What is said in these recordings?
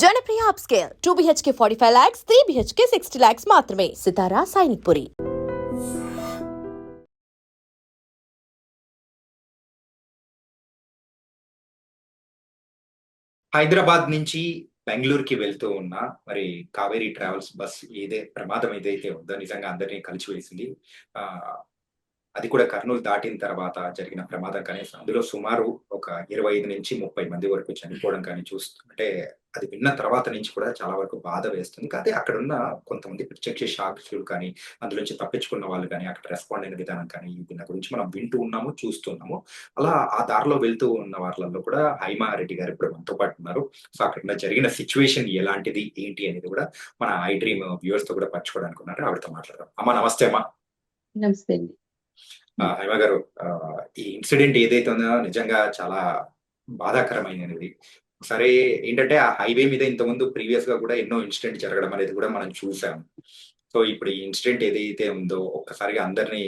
Janapriya upscale. Two BHK forty five lakhs three BHK sixty lakhs మాత్రమే. సితారా సైనిక్ పురి. హైదరాబాద్ నుంచి బెంగళూరుకి వెళ్తూ ఉన్న మరి కావేరీ ట్రావెల్స్ బస్ ఏదే ప్రమాదం ఏదైతే ఉందో నిజంగా అందరినీ కలిసి వేసింది అది కూడా కర్నూలు దాటిన తర్వాత జరిగిన ప్రమాదం కానీ అందులో సుమారు ఒక ఇరవై ఐదు నుంచి ముప్పై మంది వరకు చనిపోవడం కానీ చూస్తుంటే అది విన్న తర్వాత నుంచి కూడా చాలా వరకు బాధ వేస్తుంది. కానీ అక్కడ ఉన్న కొంతమంది ప్రత్యక్ష సాక్షులు కానీ అందులోంచి తప్పించుకున్న వాళ్ళు కానీ అక్కడ రెస్పాండ్ అయిన విధానం కానీ దీని గురించి మనం వింటూ ఉన్నాము చూస్తున్నాము అలా ఆ దారిలో వెళ్తూ ఉన్న వాళ్ళల్లో కూడా హైమా రెడ్డి గారు ఇప్పుడు మనతో పాటు ఉన్నారు. సో అక్కడ జరిగిన సిచ్యువేషన్ ఎలాంటిది ఏంటి అనేది కూడా మన ఐ డ్రీమ్ వ్యూవర్స్తో కూడా పంచుకోవడానికి ఉన్నారు. ఆవిడతో మాట్లాడదాం. అమ్మా నమస్తే అమ్మా. నమస్తే అండి. హైమా గారు ఈ ఇన్సిడెంట్ ఏదైతే ఉందో నిజంగా చాలా బాధాకరమైనది. సరే ఏంటంటే ఆ హైవే మీద ఇంతకుముందు ప్రీవియస్గా కూడా ఎన్నో ఇన్సిడెంట్ జరగడం అనేది కూడా మనం చూసాం. సో ఇప్పుడు ఈ ఇన్సిడెంట్ ఏదైతే ఉందో ఒక్కసారిగా అందరినీ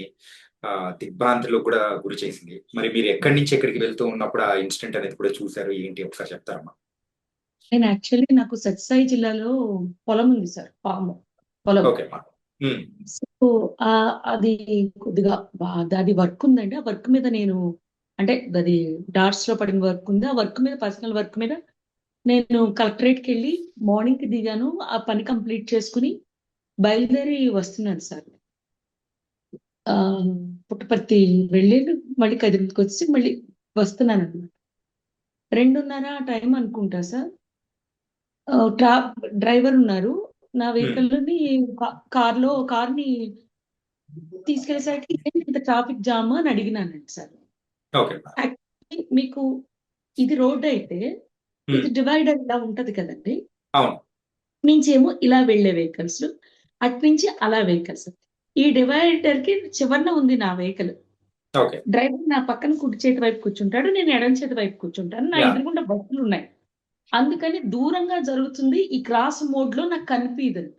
దిగ్భ్రాంతిలో కూడా గురి చేసింది. మరి మీరు ఎక్కడి నుంచి ఎక్కడికి వెళ్తూ ఉన్నప్పుడు ఆ ఇన్సిడెంట్ అనేది కూడా చూసారు? ఏంటి? ఒకసారి చెప్తారమ్మా. నేను యాక్చువల్లీ నాకు సత్యసాయి జిల్లాలో పొలం ఉంది సార్ పాము పొలం. అది కొద్దిగా బా- అది వర్క్ ఉందండి. ఆ వర్క్ మీద నేను అంటే అది డాట్స్లో పడిన వర్క్ ఉంది. ఆ వర్క్ మీద పర్సనల్ వర్క్ మీద నేను కలెక్టరేట్కి వెళ్ళి మార్నింగ్కి దిగాను. ఆ పని కంప్లీట్ చేసుకుని బయలుదేరి వస్తున్నాను సార్. ఆ పుట్టపర్తి వెళ్ళి మళ్ళీ కదిరికి వచ్చి మళ్ళీ వస్తున్నాను అనమాట రెండున్నర టైం అనుకుంటా సార్. ట్రా డ్రైవర్ ఉన్నారు. నా వెహికల్ని కార్లో కార్ని తీసుకెళ్ళేసరికి "ఇదేంటి ఇంత ట్రాఫిక్ జామ్ అని అడిగినానండి సార్. మీకు ఇది రోడ్ అయితే ఇది ఉమ్, డివైడర్ ఇలా ఉంటది కదండి. నుంచేమో ఇలా వెళ్ళే వెహికల్స్ అటు నుంచి అలా వెహికల్స్. ఈ డివైడర్కి చివరన ఉంది నా వెహికల్. డ్రైవర్ నా పక్కన కుడి చేతి వైపు కూర్చుంటాడు నేను ఎడం చేతి వైపు కూర్చుంటాను. నా. ఎదురుగుండా బస్సులు ఉన్నాయి. అందుకని దూరంగా జరుగుతుంది ఈ క్రాస్ మోడ్లో నాకు కనిపించదు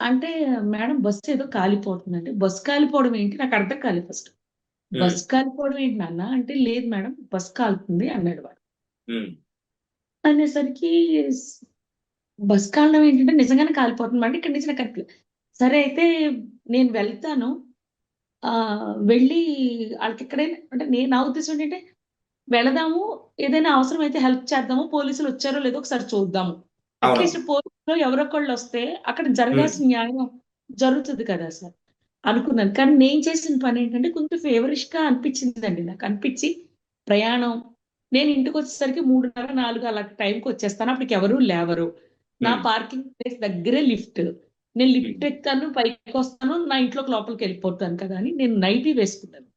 అంటే మేడం బస్సు ఏదో కాలిపోతుందండి. బస్ కాలిపోవడం ఏంటి? నాకు అర్థం కాలేదు ఫస్ట్. బస్ కాలిపోవడం ఏంటి నాన్న? అంటే లేదు మేడం బస్ కాలుతుంది అన్నాడు వాడు. అనేసరికి బస్ కాలడం ఏంటంటే నిజంగానే కాలిపోతుంది. అంటే ఇక్కడ నుంచి నాకు సరే అయితే నేను వెళ్తాను. ఆ వెళ్ళి వాళ్ళకి ఎక్కడైనా అంటే నేను నా ఉద్దేశం ఏంటంటే వెళదాము ఏదైనా అవసరం అయితే హెల్ప్ చేద్దాము పోలీసులు వచ్చారో లేదో ఒకసారి చూద్దాము. అట్లీస్ట్ పోలీసులు ఎవరొకళ్ళు వస్తే అక్కడ జరగాల్సిన న్యాయం జరుగుతుంది కదా సార్. అనుకున్నాను. కానీ నేను చేసిన పని ఏంటంటే కొంచెం ఫేవరిష్గా అనిపించిందండి నాకు. అనిపించి ప్రయాణం. నేను ఇంటికి వచ్చేసరికి మూడున్నర నాలుగు అలా టైంకి వచ్చేస్తాను. అప్పటికి ఎవరు లేవరు. నా పార్కింగ్ ప్లేస్ దగ్గరే లిఫ్ట్. నేను లిఫ్ట్ ఎక్కుతాను పైకి వస్తాను నా ఇంట్లోకి లోపలికి వెళ్ళిపోతాను కదా అని నేను నైటీ వేసుకున్నాను.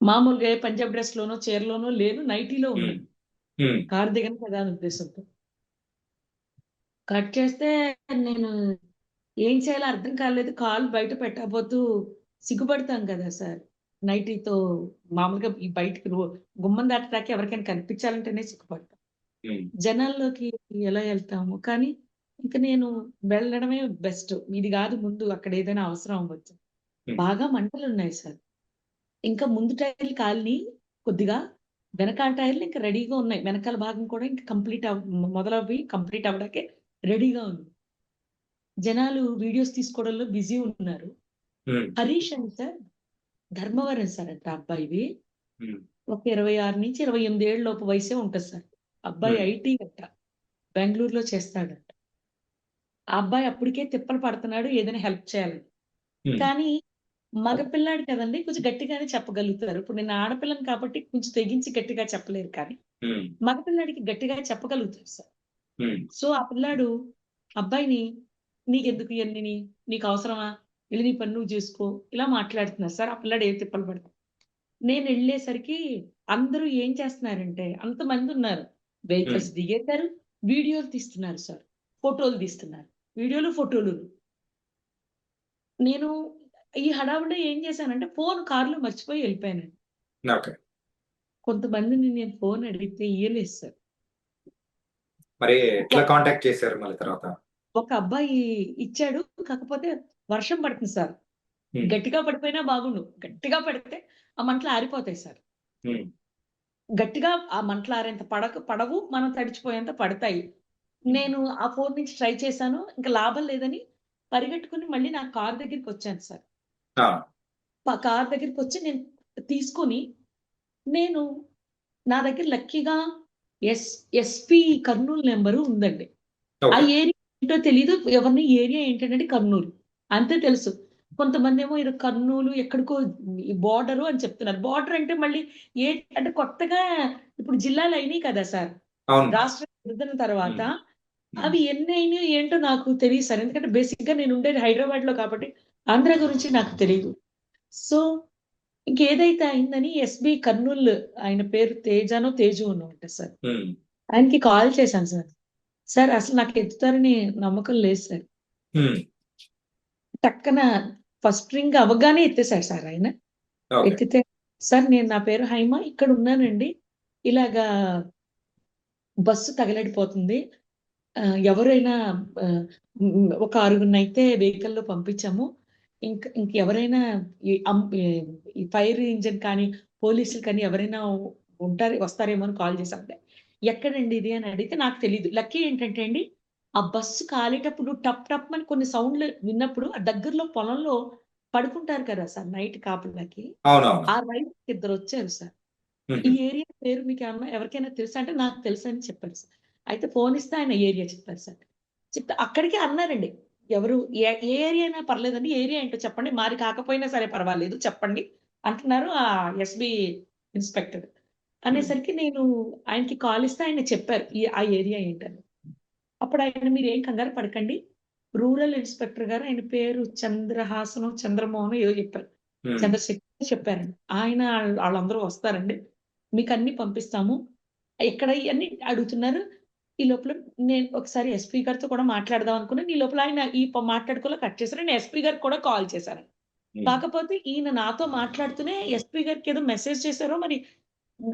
మామూలుగా ఏ పంజాబ్ డ్రెస్ లోనో చీరలోనో లేను నైటీలో ఉన్నాను కార్ దిగను కదా అని ఉద్దేశంతో. కట్ చేస్తే నేను ఏం చేయాలో అర్థం కాలేదు. కాల్ బయట పెట్టబోతూ సిగ్గుపడతాం కదా సార్. నైటీతో మామూలుగా ఈ బయటికి గుమ్మం దాటడానికి ఎవరికైనా కనిపించాలంటేనే సిగ్గుపడతాం. జనాల్లోకి ఎలా వెళ్తాము? కానీ ఇంకా నేను వెళ్ళడమే బెస్ట్. ఇది కాదు ముందు అక్కడ ఏదైనా అవసరం అవ్వచ్చు. బాగా మంటలు ఉన్నాయి సార్. ఇంకా ముందు టైర్లు కాలిని కొద్దిగా వెనకాల టైర్లు ఇంకా రెడీగా ఉన్నాయి. వెనకాల భాగం కూడా ఇంకా కంప్లీట్ అవ్ మొదలవి కంప్లీట్ అవ్వడాకే రెడీగా ఉంది. జనాలు వీడియోస్ తీసుకోవడంలో బిజీ ఉన్నారు. హరీష్ అని సార్ ధర్మవరం సార్ అంట అబ్బాయివి. ఒక ఇరవై ఆరు నుంచి ఇరవై ఎనిమిది ఏళ్ళ లోపు వయసే ఉంటుంది సార్. అబ్బాయి. ఐటీ అంట. బెంగళూరులో చేస్తాడంట. ఆ అబ్బాయి అప్పటికే తిప్పలు పడుతున్నాడు ఏదైనా హెల్ప్ చేయాలని. కానీ మగ పిల్లాడు కదండి కొంచెం గట్టిగానే చెప్పగలుగుతారు. ఇప్పుడు నేను ఆడపిల్లని కాబట్టి కొంచెం తెగించి గట్టిగా చెప్పలేరు కానీ ఉమ్, మగ పిల్లాడికి గట్టిగా చెప్పగలుగుతారు సార్. సో ఆ పిల్లాడు అబ్బాయిని నీకెందుకు ఇవన్నీ నీకు అవసరమా? వెళ్ళి నీ పని నువ్వు చేసుకో. ఇలా మాట్లాడుతున్నారు సార్. ఆ పిల్లాడు ఏ తిప్పలు పడతాడు. నేను వెళ్ళేసరికి అందరూ ఏం చేస్తున్నారంటే అంతమంది ఉన్నారు. వెహికల్స్ దిగేశారు వీడియోలు తీస్తున్నారు సార్. ఫోటోలు తీస్తున్నారు. వీడియోలు ఫోటోలు. నేను ఈ హడావుడిలో ఏం చేశానంటే ఫోన్ కారులో మర్చిపోయి వెళ్ళిపోయాను ఓకే. కొంతమందిని నేను ఫోన్ అడిగితే ఇయ్యలేదు సార్ మరి ఎట్లా కాంటాక్ట్ చేశారు మళ్ళీ తర్వాత? ఒక అబ్బాయి ఇచ్చాడు కాకపోతే వర్షం పడుతుంది సార్. గట్టిగా పడిపోయినా బాగుండు. గట్టిగా పడితే ఆ మంటలు ఆరిపోతాయి సార్. గట్టిగా ఆ మంటలారేంత పడక పడవు మనం తడిచిపోయేంత పడతాయి. నేను ఆ ఫోన్ నుంచి ట్రై చేశాను ఇంకా లాభం లేదని పరిగెట్టుకుని మళ్ళీ నా కార్ దగ్గరికి వచ్చాను సార్. కార్ దగ్గరికి వచ్చి నేను తీసుకొని నేను నా దగ్గర లక్కీగా ఎస్ ఎస్పీ కర్నూలు నెంబరు ఉందండి. ఆ ఏరియా ఏంటో తెలియదు ఎవరిని ఏరియా ఏంటంటే కర్నూలు. అంతే తెలుసు. కొంతమంది ఏమో ఇది కర్నూలు ఎక్కడికో బార్డరు అని చెప్తున్నారు. బార్డర్ అంటే మళ్ళీ ఏ అంటే కొత్తగా ఇప్పుడు జిల్లాలు అయినాయి కదా సార్. రాష్ట్రం విభజన తర్వాత అవి ఎన్ని అయినాయి ఏంటో నాకు తెలియదు సార్. ఎందుకంటే బేసిక్గా నేను ఉండేది హైదరాబాద్లో కాబట్టి ఆంధ్ర గురించి నాకు తెలియదు సో ఇంకేదైతే అయిందని ఎస్బి కర్నూలు ఆయన పేరు తేజానో తేజు ఉన్నమాట సార్. ఆయనకి కాల్ చేశాను సార్. సార్ అసలు నాకు ఎత్తుతారని నమ్మకం లేదు సార్. టక్కన ఫస్ట్ రింగ్ అవగానే ఎత్తేసాడు సార్ ఆయన. ఎత్తితే సార్ నేను నా పేరు హైమ ఇక్కడ ఉన్నానండి. ఇలాగా బస్సు తగలడిపోతుంది. ఎవరైనా ఒక ఆరుగురిని అయితే వెహికల్లో పంపించాము. ఇంకా ఇంకెవరైనా ఈ ఫైర్ ఇంజిన్ కానీ పోలీసులు కానీ ఎవరైనా ఉంటారు వస్తారేమో అని కాల్ చేశామంటే ఎక్కడండి ఇది అని అడిగితే నాకు తెలియదు లక్కీ ఏంటంటే అండి ఆ బస్సు కాలేటప్పుడు టప్ టప్ అని కొన్ని సౌండ్లు విన్నప్పుడు ఆ దగ్గరలో పొలంలో పడుకుంటారు కదా సార్ నైట్ కాపులకి. ఆ రైతు ఇద్దరు వచ్చారు సార్. ఈ ఏరియా పేరు మీకు ఏమన్నా ఎవరికైనా తెలుసా అంటే నాకు తెలుసు అని చెప్పారు సార్. అయితే ఫోన్ ఇస్తే ఆయన ఏరియా చెప్పారు సార్. చెప్తే అక్కడికి అన్నారండి. ఎవరు ఏ ఏ ఏరియా అయినా పర్లేదండి. ఏరియా ఏంటో చెప్పండి. మాది కాకపోయినా సరే పర్వాలేదు చెప్పండి అంటున్నారు ఆ ఎస్బి ఇన్స్పెక్టర్. అనేసరికి నేను ఆయనకి కాల్ ఇస్తే ఆయన చెప్పారు ఆ ఏరియా ఏంటని. అప్పుడు ఆయన మీరు ఏం కంగారు పడకండి. రూరల్ ఇన్స్పెక్టర్ గారు ఆయన పేరు చంద్రహాసనం చంద్రమోహన్ ఏదో చెప్పారు. చంద్రశేఖర్ చెప్పారండి. ఆయన వాళ్ళ- వాళ్ళందరూ వస్తారండి. మీకు అన్ని పంపిస్తాము. ఎక్కడ ఇవన్నీ అడుగుతున్నారు. ఈ లోపల నేను ఒకసారి ఎస్పీ గారితో కూడా మాట్లాడదాం అనుకున్నాను ఈ లోపల ఆయన ఈ మాట్లాడుకోలే కట్ చేశారు. నేను ఎస్పీ గారికి కూడా కాల్ చేశాను. కాకపోతే ఈయన నాతో మాట్లాడుతూనే ఎస్పీ గారికి ఏదో మెసేజ్ చేశారో మరి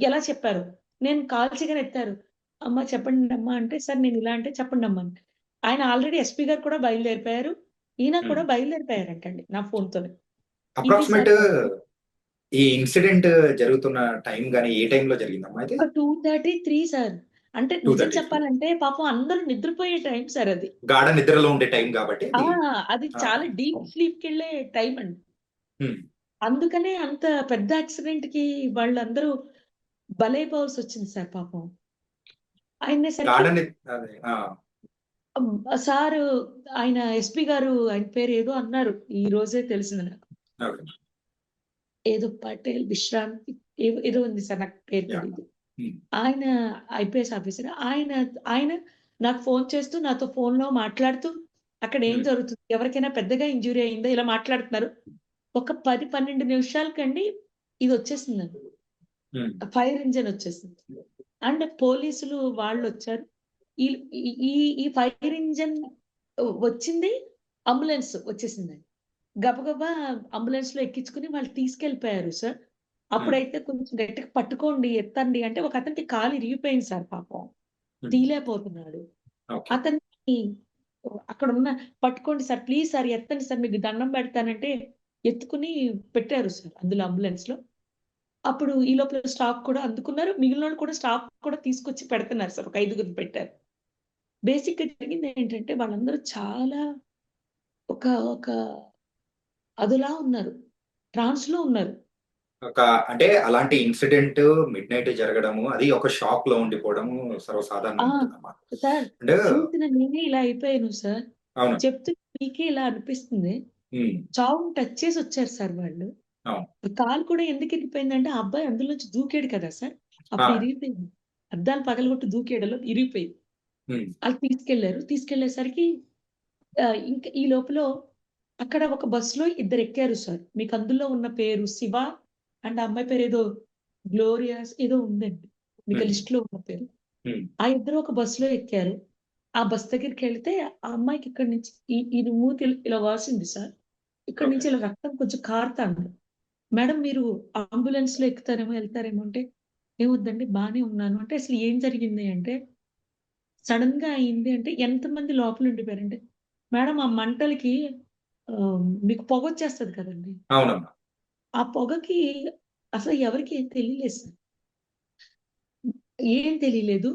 ఎలా చెప్పారు? నేను కాల్ చేయగానే ఎత్తారు. అమ్మ చెప్పండి అమ్మా అంటే సార్ నేను ఇలా అంటే చెప్పండి అమ్మా. ఆయన ఆల్రెడీ ఎస్పీ గారు కూడా బయలుదేరిపోయారు. ఈయన కూడా. బయలుదేరిపోయారంటండి నా ఫోన్ తోనే అప్రాక్సిమేట్ ఈ ఇన్సిడెంట్ జరుగుతున్న టైం గానీ ఏ టైంలో జరిగిందమ్మా టూ థర్టీ త్రీ సార్. అంటే 2:33. నిజం చెప్పాలంటే పాపం అందరూ నిద్రపోయే టైం సార్ అది గాఢ నిద్రలో ఉండే టైం కాబట్టి. అది. చాలా డీప్ స్లీప్కి వెళ్ళే టైం అండి అందుకనే అంత పెద్ద యాక్సిడెంట్కి వాళ్ళందరూ బలైపోవాల్సి వచ్చింది సార్ పాపం ఆయన సార్ ఆయన ఎస్పీ గారు ఆయన పేరు ఏదో అన్నారు ఈ రోజే తెలిసింది నాకు. ఏదో పటేల్ విశ్రాంతి ఏదో- ఉంది సార్ నాకు పేరు. తెలియదు ఆయన ఐపీఎస్ ఆఫీసర్. ఆయన ఆయన నాకు ఫోన్ చేస్తూ నాతో ఫోన్లో మాట్లాడుతూ అక్కడ ఏం Hmm. జరుగుతుంది ఎవరికైనా పెద్దగా ఇంజురీ అయిందా ఇలా మాట్లాడుతున్నారు. ఒక పది పన్నెండు నిమిషాలకండి ఇది వచ్చేసిందండి ఉమ్, ఫైర్ ఇంజన్ వచ్చేసింది. అండ్ పోలీసులు వాళ్ళు వచ్చారు. ఈ ఈ- ఫైర్ ఇంజన్ వచ్చింది అంబులెన్స్ వచ్చేసిందండి గబగబా అంబులెన్స్లో ఎక్కించుకుని వాళ్ళు తీసుకెళ్ళిపోయారు సార్. అప్పుడైతే కొంచెం గట్టిగా పట్టుకోండి ఎత్తండి. అంటే ఒక అతనికి కాలు ఇరిగిపోయింది సార్ పాపం. ఓకే. అతన్ని అక్కడ ఉన్న పట్టుకోండి సార్ ప్లీజ్ సార్ ఎత్తండి సార్ మీకు దండం పెడతానంటే ఎత్తుకుని పెట్టారు సార్ అందులో అంబులెన్స్లో. అప్పుడు ఈ లోపల స్టాఫ్ కూడా అందుకున్నారు. మిగిలిన కూడా స్టాఫ్ కూడా తీసుకొచ్చి పెడుతున్నారు సార్ ఒక ఐదుగురు పెట్టారు. బేసిక్గా జరిగింది ఏంటంటే వాళ్ళందరూ చాలా ఒక ఒక అదులా ఉన్నారు. ట్రాన్స్లో ఉన్నారు. ఒక అంటే అలాంటి ఇన్సిడెంట్ మిడ్ నైట్ జరగడము అది ఒక షాక్లో ఉండిపోవడము సర్వసాధారణం ఆ. ఉంటుందమ్మా సార్ అంటే చూసిన నేనే ఇలా అయిపోయాను సార్. అవును. చెప్తూ మీకే ఇలా అనిపిస్తుంది. చావుని టచ్ చేసి వచ్చారు సార్ వాళ్ళు. అవును. కాలు కూడా ఎందుకు ఇరిగిపోయిందంటే ఆ అబ్బాయి అందులోంచి దూకాడు కదా సార్. అప్పుడు. ఇరిగిపోయింది. అద్దాలు పగలగొట్టి దూకేయడంలో ఇరిగిపోయింది. వాళ్ళు తీసుకెళ్ళారు. తీసుకెళ్ళేసరికి ఇంకా ఈ లోపల అక్కడ ఒక బస్సులో ఇద్దరు ఎక్కారు సార్. మీకు అందులో ఉన్న పేరు శివ అండ్ ఆ అమ్మాయి పేరు ఏదో గ్లోరియాస్ ఏదో ఉందండి. మీకు Hmm. లిస్ట్లో ఉన్న పేరు. Hmm. ఆ ఇద్దరు ఒక బస్సులో ఎక్కారు. ఆ బస్ దగ్గరికి వెళ్తే ఆ అమ్మాయికి ఇక్కడ నుంచి ఈ- ఇది మూతి ఇలా- వాసింది సార్. ఇక్కడ నుంచి ఇలా రక్తం కొంచెం కారుతాంది. మేడం మీరు అంబులెన్స్లో ఎక్కుతారేమో వెళ్తారేమో అంటే ఏమొద్దండి బానే ఉన్నాను. అంటే అసలు ఏం జరిగింది అంటే సడన్గా అయింది అంటే ఎంతమంది లోపల ఉండిపోయారంటే మేడం ఆ మంటలకి మీకు పొగ వచ్చేస్తుంది కదండి. అవునమ్మా. ఆ పొగకి అసలు ఎవరికి ఏం తెలియలేదు సార్. ఏం తెలియలేదు.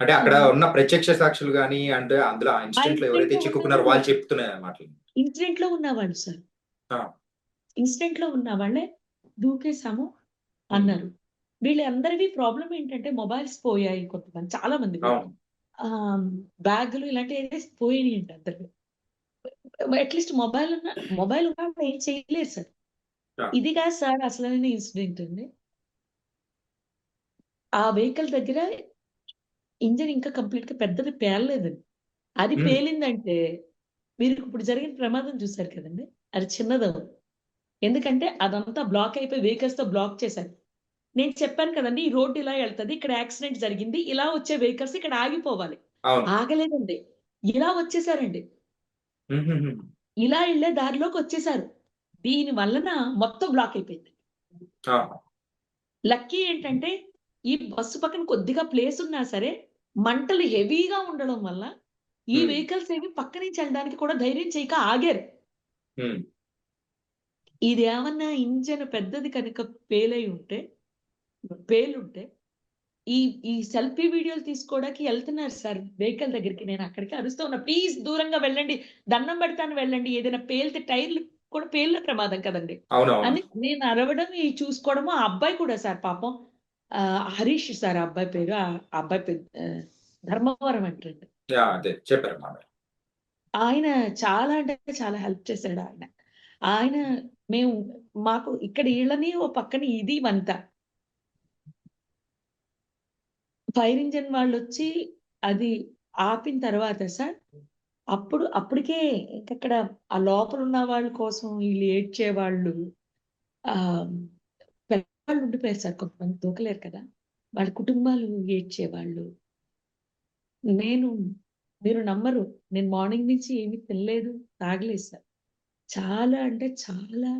అంటే అక్కడ ఉన్న ప్రత్యక్ష సాక్షులు గాని అంటే అందులో ఇన్సిడెంట్లో ఎవరైతే చిక్కుకున్నారో వాళ్ళు చెప్తున్నారు మాటలు ఇన్సిడెంట్లో ఉన్నవాళ్ళు సార్. ఇన్సిడెంట్లో ఉన్న వాళ్ళే దూకేసాము అన్నారు వీళ్ళందరివి ప్రాబ్లం ఏంటంటే మొబైల్స్ పోయాయి కొంతమంది చాలా మంది బ్యాగులు ఇలాంటి ఏదైతే పోయినాయి అంట అందరికి అట్లీస్ట్ మొబైల్ ఉన్న మొబైల్ ఉన్నా ఏం చేయలేదు సార్. ఇది కాదు సార్ అసలైన ఇన్సిడెంట్ అండి. ఆ వెహికల్ దగ్గర ఇంజన్ ఇంకా కంప్లీట్గా పెద్దది పేలలేదండి. అది Hmm. పేలిందంటే మీరు ఇప్పుడు జరిగిన ప్రమాదం చూశారు కదండి అది చిన్నదవు ఎందుకంటే అదంతా బ్లాక్ అయిపోయి వెహికల్స్తో బ్లాక్ చేశారు. నేను చెప్పాను కదండి ఈ రోడ్డు ఇలా వెళ్తది ఇక్కడ యాక్సిడెంట్ జరిగింది ఇలా వచ్చే వెహికల్స్ ఇక్కడ ఆగిపోవాలి. ఆగలేదండి. ఇలా వచ్చేసారండి. ఇలా వెళ్ళే దారిలోకి వచ్చేసారు. దీని వలన మొత్తం బ్లాక్ అయిపోయింది. లక్కీ ఏంటంటే ఈ బస్సు పక్కన కొద్దిగా ప్లేస్ ఉన్నా సరే మంటలు హెవీగా ఉండడం వల్ల ఈ Hmm. వెహికల్స్ ఏవి పక్క నుంచి వెళ్ళడానికి కూడా ధైర్యం చేయక ఆగారు. ఉమ్, ఇది ఏమన్నా ఇంజన్ పెద్దది కనుక పేలై ఉంటే పేలుంటే ఈ ఈ సెల్ఫీ వీడియోలు తీసుకోవడానికి వెళ్తున్నారు సార్ వెహికల్ దగ్గరికి. నేను అక్కడికి అరుస్తూ ఉన్నా ప్లీజ్ దూరంగా వెళ్ళండి దండం పెడతాను వెళ్ళండి ఏదైనా పేలితే టైర్లు కూడా పేలిన ప్రమాదం కదండి. అని నేను అరవడం చూసుకోవడము ఆ అబ్బాయి కూడా సార్ పాపం ఆ, హరీష్ సార్ అబ్బాయి పేరు ఆ అబ్బాయి ధర్మవరం అంటారండి. ఆయన చాలా అంటే చాలా హెల్ప్ చేశాడు ఆయన. ఆయన మేము మాకు ఇక్కడ ఇళ్ళని ఓ పక్కన ఇది వంత. ఫైర్ ఇంజన్ వాళ్ళు వచ్చి అది ఆపిన తర్వాత సార్ అప్పుడు అప్పటికే అక్కడ ఆ లోపల ఉన్న వాళ్ళ కోసం వీళ్ళు ఏడ్చే వాళ్ళు ఆ వాళ్ళు ఉండిపోయారు సార్ కొంతమంది దూకలేరు కదా. వాళ్ళ కుటుంబాలు ఏడ్చేవాళ్ళు నేను మీరు నమ్మరు నేను మార్నింగ్ నుంచి ఏమీ తినలేదు తాగలేదు సార్ చాలా అంటే చాలా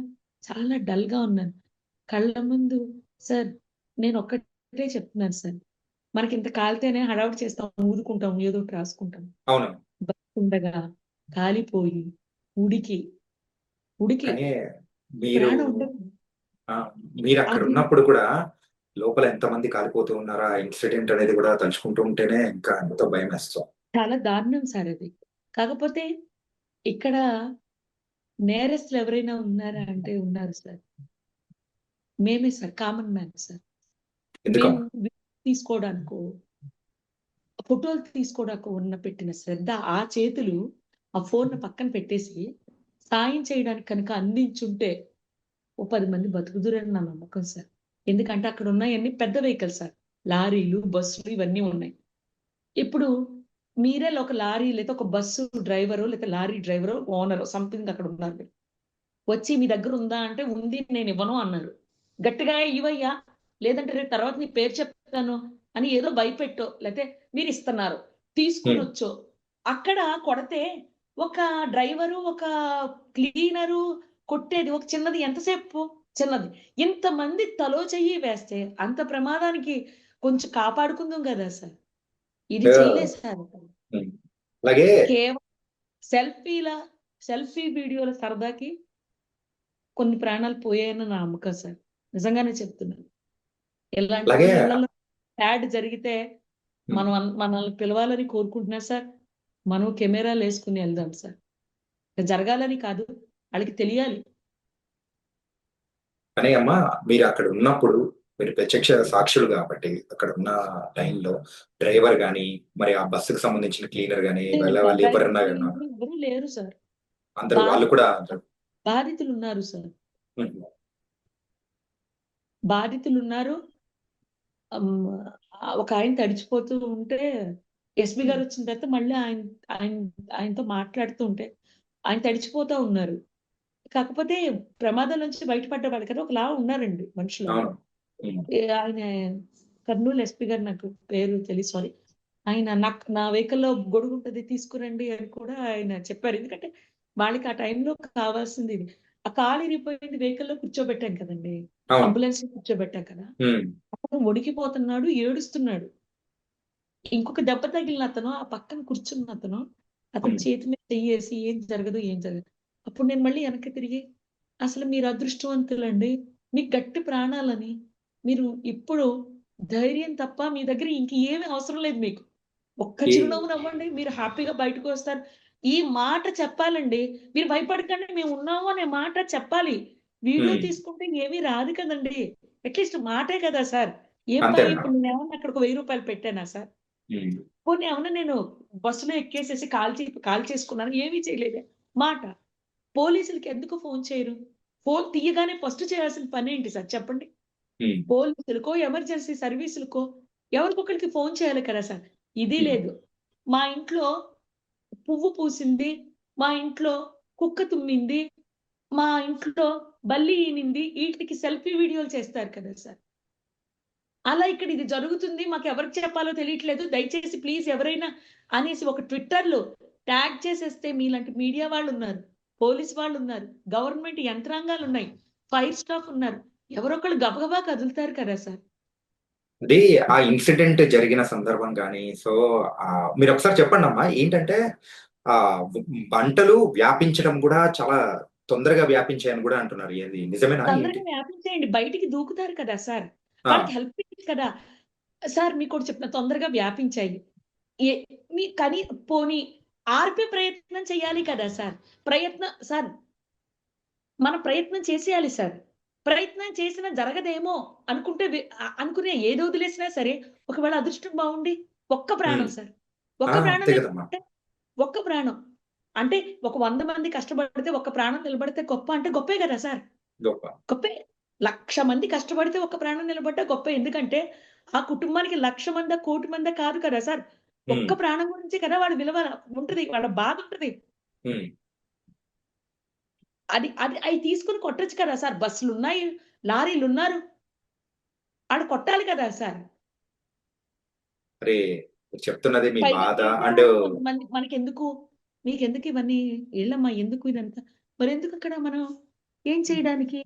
చాలా డల్గా ఉన్నాను. కళ్ళ ముందు సార్ నేను ఒక్కటే చెప్తున్నాను సార్. మనకి ఇంత కాలితేనే హడావుడి చేస్తాం ఊదుకుంటాం ఏదో ఒకటి రాసుకుంటాం. అవును ఉండగా కాలిపోయి ఉడికి ఉడికి మీరు మీరు అక్కడ ఉన్నప్పుడు కూడా లోపల ఎంతమంది కాలిపోతూ ఉన్నారో? ఇన్సిడెంట్ అనేది కూడా తలుచుకుంటూ ఉంటేనే ఇంకా ఎంతో భయం వేస్తాం. చాలా దారుణం సార్ అది. కాకపోతే ఇక్కడ నేరస్తులు ఎవరైనా ఉన్నారా అంటే ఉన్నారు సార్. మేమే సార్ కామన్ మ్యాన్ సార్. తీసుకోవడానికో ఫోటోలు తీసుకోవడానికి ఉన్న పెట్టిన శ్రద్ధ ఆ చేతులు ఆ ఫోన్ పక్కన పెట్టేసి సాయం చేయడానికి కనుక అందించుంటే ఓ పది మంది బతుకుదురని నా నమ్మకం సార్. ఎందుకంటే అక్కడ ఉన్నాయన్నీ పెద్ద వెహికల్ సార్. లారీలు బస్సులు ఇవన్నీ ఉన్నాయి. ఇప్పుడు మీరే ఒక లారీ లేదా ఒక బస్సు డ్రైవరో లేదా లారీ డ్రైవరో ఓనరో సంథింగ్ అక్కడ ఉన్నారు మీరు. వచ్చి మీ దగ్గర ఉందా అంటే ఉంది నేను ఇవ్వను అన్నారు. గట్టిగా ఇవయ్యా లేదంటే రేపు తర్వాత నీ పేరు చెప్తాను. అని ఏదో భయపెట్టో లేకపోతే మీరు ఇస్తున్నారు తీసుకుని. వచ్చో అక్కడ కొడితే ఒక డ్రైవరు ఒక క్లీనరు కొట్టేది ఒక చిన్నది ఎంతసేపు? చిన్నది. ఇంతమంది తలో చెయ్యి వేస్తే అంత ప్రమాదానికి కొంచెం కాపాడుకుందాం కదా సార్. ఇది. చేయలేదు సార్. అలాగే కేవలం సెల్ఫీల సెల్ఫీ వీడియోల సరదాకి కొన్ని ప్రాణాలు పోయాయని నా నమ్మకం సార్. నిజంగానే చెప్తున్నాను. ఎలాంటి యాడ్ జరిగితే మనం అన్- మనల్ని పిలవాలని కోరుకుంటున్నా సార్. మనం కెమెరాలు వేసుకుని వెళ్దాం సార్. జరగాలని కాదు వాళ్ళకి తెలియాలి. కానీ అమ్మా మీరు అక్కడ ఉన్నప్పుడు మీరు ప్రత్యక్ష సాక్షులు కాబట్టి అక్కడ ఉన్న టైంలో డ్రైవర్ గాని మరి ఆ బస్సుకు సంబంధించిన క్లీనర్ గాని వాళ్ళ ఎవరన్నా ఎవరు లేరు సార్. అందరూ వాళ్ళు కూడా బాధితులు ఉన్నారు సార్. బాధితులు ఉన్నారు. ఒక ఆయన తడిచిపోతూ ఉంటే ఎస్పీ గారు వచ్చిన తర్వాత మళ్ళీ ఆయన ఆయన ఆయనతో మాట్లాడుతూ ఉంటే ఆయన తడిచిపోతూ ఉన్నారు. కాకపోతే ప్రమాదం నుంచి బయటపడ్డ వాళ్ళు కదా ఒకలా ఉన్నారండి మనుషులు. ఏ ఆయన కర్నూలు ఎస్పీ గారు నాకు పేరు తెలియదు సారీ ఆయన నాకు నా వెహికల్లో గొడుగు ఉంటుంది తీసుకురండి అని కూడా ఆయన చెప్పారు. ఎందుకంటే వాళ్ళకి ఆ టైంలో కావాల్సింది ఇది. ఆ కాలు ఇరిగిపోయింది వెహికల్లో కూర్చోబెట్టాం కదండి. అంబులెన్స్లో కూర్చోబెట్టాం కదా. అతను వణికిపోతున్నాడు ఏడుస్తున్నాడు. ఇంకొక దెబ్బ తగిలిన అతను ఆ పక్కన కూర్చున్న అతను అతను. చేతి మీద చెయ్యేసి ఏం జరగదు ఏం జరగదు. అప్పుడు నేను మళ్ళీ వెనక్కి తిరిగి అసలు మీరు అదృష్టవంతులండి. మీకు గట్టి ప్రాణాలని. మీరు ఇప్పుడు ధైర్యం తప్ప మీ దగ్గర ఇంక ఏమీ అవసరం లేదు మీకు. ఒక్క చిరునవ్వు నవ్వండి. మీరు హ్యాపీగా బయటకు వస్తారు. ఈ మాట చెప్పాలండి. మీరు భయపడకండి మేము ఉన్నాము అనే మాట చెప్పాలి. వీడియో. తీసుకుంటే ఏమీ రాదు కదండి. అట్లీస్ట్ మాటే కదా సార్. ఏం. ఇప్పుడు నేను ఏమన్నా అక్కడ ఒక వెయ్యి రూపాయలు పెట్టానా సార్? పోనీ ఏమన్నా నేను బస్సులో ఎక్కేసేసి కాల్ చే కాల్ చేసుకున్నాను ఏమీ చేయలేదే. మాట. పోలీసులకి ఎందుకు ఫోన్ చేయరు? ఫోన్ తీయగానే ఫస్ట్ చేయాల్సిన పని ఏంటి సార్? చెప్పండి. పోలీసులకో ఎమర్జెన్సీ సర్వీసులకో ఎవరికొకరికి ఫోన్ చేయాలి కదా సార్? ఇది. లేదు. మా ఇంట్లో పువ్వు పూసింది మా ఇంట్లో కుక్క తుమ్మింది మా ఇంట్లో బల్లి ఈనింది వీటికి సెల్ఫీ వీడియోలు చేస్తారు కదా సార్. అలా ఇక్కడ ఇది జరుగుతుంది మాకు ఎవరికి చెప్పాలో తెలియట్లేదు. దయచేసి ప్లీజ్ ఎవరైనా అనేసి ఒక ట్విట్టర్లో ట్యాగ్ చేసేస్తే మీలాంటి మీడియా వాళ్ళు ఉన్నారు పోలీస్ వాళ్ళు ఉన్నారు గవర్నమెంట్ యంత్రాంగాలు ఉన్నాయి ఫైర్ స్టాఫ్ ఉన్నారు ఎవరొకళ్ళు గబగబా కదులుతారు కదా సార్. అది ఆ ఇన్సిడెంట్ జరిగిన సందర్భం కానీ సో ఆ, మీరు ఒకసారి చెప్పండి అమ్మా ఏంటంటే ఆ వంటలు వ్యాపించడం కూడా చాలా తొందరగా వ్యాపించాయని కూడా అంటున్నారు. ఏది నిజమేనా? తొందరగా వ్యాపించేయండి. బయటికి దూకుతారు కదా సార్. వాళ్ళకి హెల్ప్ కదా. సార్ మీకు కూడా చెప్పిన తొందరగా వ్యాపించాయి. మీ కానీ పోనీ ఆర్పే ప్రయత్నం చేయాలి కదా సార్. ప్రయత్నం సార్ మన ప్రయత్నం చేసేయాలి సార్. ప్రయత్నం చేసినా జరగదేమో అనుకుంటే అనుకునే ఏది వదిలేసినా సరే ఒకవేళ అదృష్టం బాగుండి ఒక్క ప్రాణం. సార్. ఒక్క ప్రాణం ఒక్క ప్రాణం. అంటే ఒక వంద మంది కష్టపడితే ఒక్క ప్రాణం నిలబడితే గొప్ప అంటే గొప్పే కదా సార్. గొప్ప. లక్ష మంది కష్టపడితే ఒక ప్రాణం నిలబడ్డ గొప్ప. ఎందుకంటే ఆ కుటుంబానికి లక్ష మంది కోటి మంది కాదు కదా సార్. ఒక్క ప్రాణం గురించి కదా వాడి విలువ ఉంటది వాళ్ళ బాధ ఉంటది. అది అది అవి తీసుకుని కొట్టొచ్చు కదా సార్. బస్సులు ఉన్నాయి లారీలు ఉన్నారు ఆడు కొట్టాలి కదా సార్. అరే చెప్తున్నది మీ బాధ అండ్ మనకి ఎందుకు మీకు ఎందుకు ఇవన్నీ? ఏళ్ళమ్మా ఎందుకు ఇదంతా? మరి ఎందుకు అక్కడ మనం? ఏం చేయడానికి?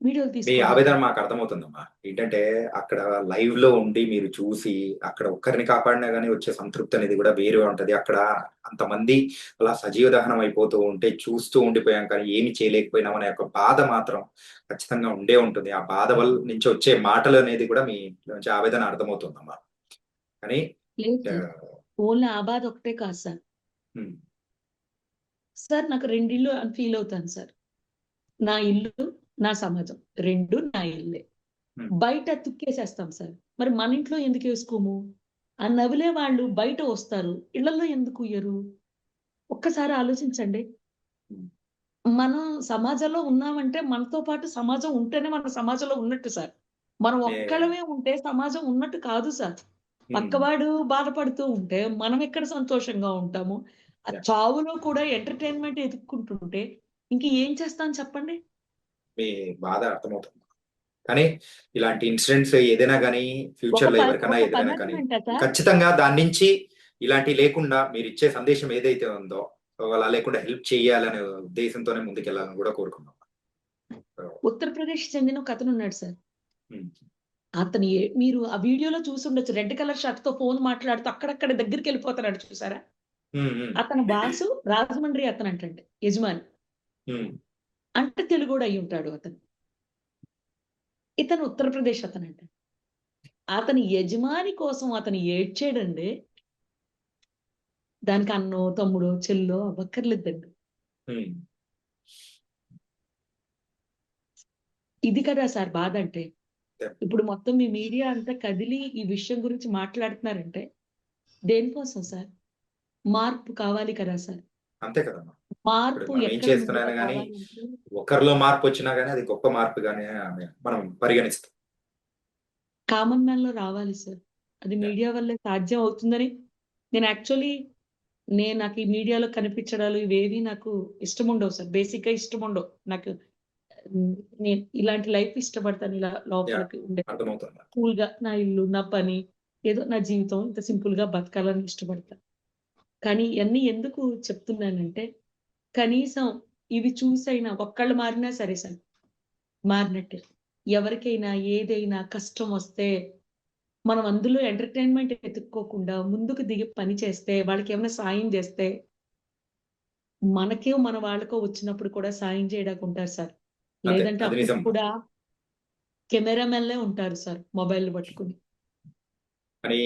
వీడియోలు మీ ఆవేదన మాకు అర్థమవుతుందమ్మా. ఏంటంటే అక్కడ లైవ్లో ఉండి మీరు చూసి అక్కడ ఒక్కరిని కాపాడినా గానీ వచ్చే సంతృప్తి అనేది కూడా వేరే ఉంటది. అక్కడ అంతమంది అలా సజీవ దహనం అయిపోతూ ఉంటే చూస్తూ ఉండిపోయాం కానీ ఏమి చేయలేకపోయినాం అనే ఒక బాధ మాత్రం ఖచ్చితంగా ఉండే ఉంటుంది. ఆ బాధ వల్ల నుంచి వచ్చే మాటలు అనేది కూడా మీ నుంచి ఆవేదన అర్థమవుతుందమ్మా. కానీ లేదు. ఆ, సార్ ఓన్లీ ఆ బాధ ఒకటే కాదు సార్. ఉమ్, సార్ నాకు రెండిళ్ళు అని ఫీల్ అవుతాను సార్. నా ఇల్లు నా సమాజం. రెండు నా ఇల్లే. బయట తుక్కేసేస్తాం సార్. మరి మన ఇంట్లో ఎందుకు వేసుకోము? ఆ నవ్వులే వాళ్ళు బయట వస్తారు. ఇళ్ళలో ఎందుకు ఇయ్యరు ఒక్కసారి ఆలోచించండి. మనం సమాజంలో ఉన్నామంటే మనతో పాటు సమాజం ఉంటేనే మన సమాజంలో ఉన్నట్టు సార్. మనం ఒక్కడమే ఉంటే సమాజం ఉన్నట్టు కాదు సార్. పక్కవాడు బాధపడుతూ ఉంటే మనం ఎక్కడ సంతోషంగా ఉంటాము. చావులో కూడా ఎంటర్టైన్మెంట్ ఎదుర్కొంటుంటే ఇంక ఏం చేస్తాను చెప్పండి? మీ బాధ అర్థమవుతుంది. కానీ ఇలాంటి ఇన్సిడెంట్స్ ఏదైనా కానీ ఫ్యూచర్లో ఎవరికైనా ఎదురైనా కానీ ఖచ్చితంగా దాని నుంచి ఇలాంటి లేకుండా మీరు ఇచ్చే సందేశం ఏదైతే ఉందో అలా లేకుండా హెల్ప్ చేయాలనే ఉద్దేశంతోనే ముందుకెళ్ళాలని కూడా కోరుకున్నాం ఉత్తరప్రదేశ్ చెందిన ఒక అతను ఉన్నాడు సార్. అతను మీరు ఆ వీడియోలో చూసి ఉండొచ్చు. రెడ్ కలర్ షర్ట్తో ఫోన్ మాట్లాడుతూ అక్కడక్కడ దగ్గరికి వెళ్ళిపోతున్నాడు చూసారా? అతను బాసు రాజమండ్రి అతను అంటండి యజమాని అంటే తెలుగుడు అయి ఉంటాడు అతను. ఇతను ఉత్తరప్రదేశ్ అతను అంట అతని యజమాని కోసం అతను ఏడ్చాడండి దానికి అన్నో తమ్ముడో చెల్లో అవ్వక్కర్లేదండి. ఇది కదా సార్ బాధ అంటే. ఇప్పుడు మొత్తం మీ మీడియా అంతా కదిలి ఈ విషయం గురించి మాట్లాడుతున్నారంటే దేనికోసం సార్? మార్పు కావాలి కదా సార్. అంతే కదమ్మా. మార్పు ఏం ఎక్కడ చేస్తున్నా ముందుగా గానీ కావాలంటే ఒకరిలో మార్పు వచ్చినా గానీ అది గొప్ప మార్పుగానే మనం పరిగణిస్తాం. కామన్ మ్యాన్లో రావాలి సార్. అది. మీడియా వల్లే సాధ్యం అవుతుందని నేను యాక్చువల్లీ నేను నాకు ఈ మీడియాలో కనిపించడాలు ఇవేవి నాకు ఇష్టం ఉండవు సార్. బేసిక్గా ఇష్టం ఉండవు నాకు నేను ఇలాంటి లైఫ్ ఇష్టపడతాను ఇలా లోపలికి ఉండే. కూల్గా నా ఇల్లు నా పని ఏదో నా జీవితం ఇంత సింపుల్గా బతకాలని ఇష్టపడతాను కానీ ఇవన్నీ ఎందుకు చెప్తున్నానంటే కనీసం ఇవి చూసైనా ఒక్కళ్ళు మారినా సరే సార్ మారినట్టే. ఎవరికైనా ఏదైనా కష్టం వస్తే మనం అందులో ఎంటర్టైన్మెంట్ ఎత్తుక్కోకుండా ముందుకు దిగి పని చేస్తే వాళ్ళకి ఏమైనా సాయం చేస్తే మనకే మన వాళ్ళకో వచ్చినప్పుడు కూడా సాయం చేయడానికి ఉంటారు సార్. లేదంటే అప్పుడు. కూడా కెమెరామెన్లే ఉంటారు సార్ మొబైల్ పట్టుకుని. అని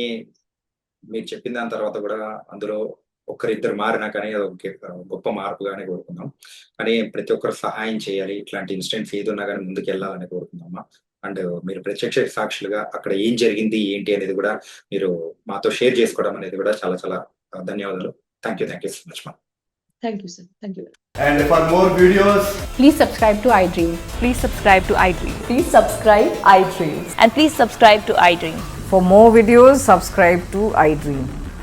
మీరు చెప్పిన దాని తర్వాత కూడా అందులో ఒకరిద్దరు మారినా కానీ అది ఒక గొప్ప మార్పుగానే కోరుకుందాం కానీ ప్రతి ఒక్కరు సహాయం చేయాలి ఇట్లాంటి ఇన్సిడెంట్స్ ఏది ఉన్నా కానీ ముందుకు వెళ్ళాలని కోరుకుందామా అండ్ మీరు ప్రత్యక్ష సాక్షులుగా అక్కడ ఏం జరిగింది ఏంటి అనేది కూడా మీరు మాతో షేర్ చేసుకోవడం అనేది కూడా చాలా చాలా ధన్యవాదాలు thank you thank you so much మా thank you sir thank you And for more videos, Please subscribe to iDream. Please subscribe to iDream. Please subscribe iDreams. And please subscribe to iDream. For more videos, subscribe to iDream.